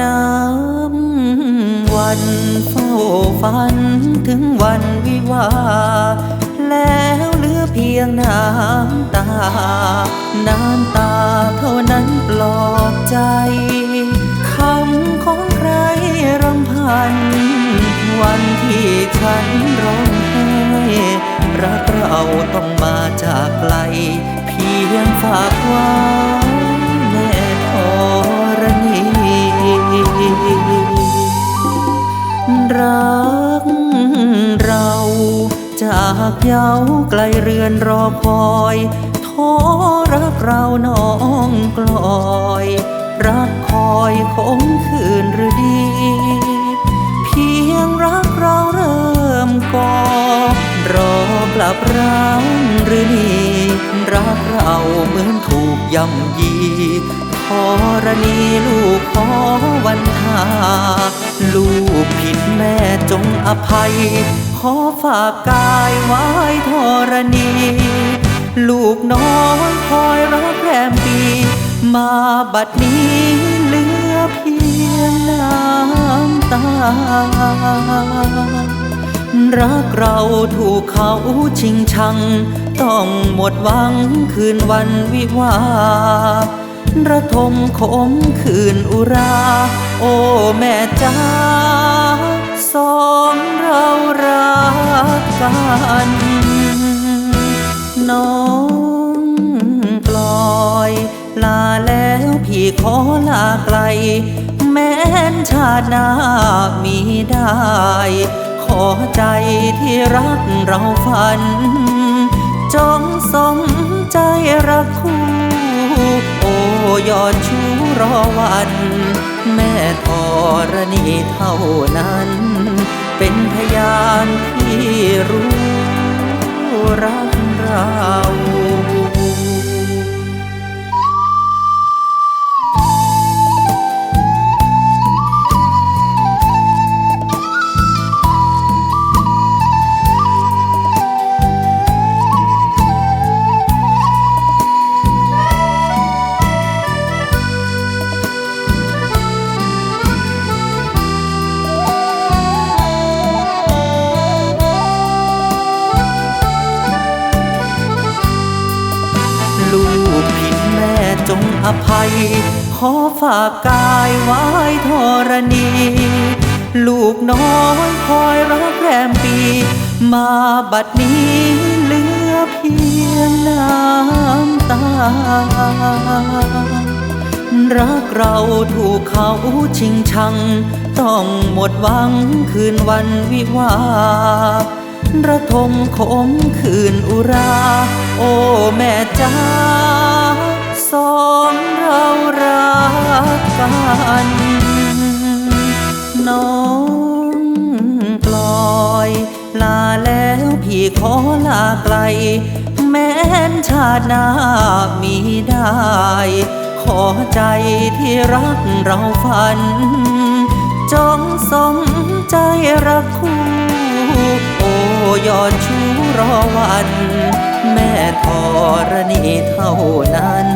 น้ำวันเฝ้าฝันถึงวันวิวา แล้วเหลือเพียงน้ำตา น้ำตาเท่านั้นปลอบใจคำของใครรำพัน วันที่ฉันร้องไห้รักเราต้องมาจากไกล เพียงฝากไว้ รักเราจากเย้าไกลเรือนรอคอยทรรักเราน้องกลอย รักคอยคงคืนหรือดี เพียงรักเราเริ่มก่อรอกลับร้างหรือนีรักเราเหมือนถูกย่ำยี ธรณีลูกขอวันทา ลูกผิดแม่จงอภัย ขอฝากกายไว้ธรณี ลูกน้อยคอยรักแรมปี มาบัดนี้เหลือเพียงน้ำตา รักเราถูกเขาชิงชัง ต้องหมดหวังคืนวันวิวา ระทมขมคืนอุรา โอ้แม่จ้าสองเรารักกันน้องกลอย ลาแล้วพี่ขอลาไกล แม้นชาติหน้ามีได้ ขอใจที่รักเราฝัน จงสมใจ ยอดชูรอวัน แม่ธรณีเท่านั้น เป็นพยานที่รู้รักเรา อภัย ขอฝากกายไว้ธรณี ลูกน้อยคอยรักแรมปี มาบัดนี้เหลือเพียงน้ำตา รักเราถูกเขาชิงชัง ต้องหมดหวังคืนวันวิวาห์ระทมขมคืนอุรา โอ้แม่จ้า กันน้องกลอยลาแล้วพี่ขอลาไกล แม้นชาติหน้ามีได้ ขอใจที่รักเราฝันจงสมใจรักคู่ โอ้ยอดชูรอวัน แม่ธรณีเท่านั้น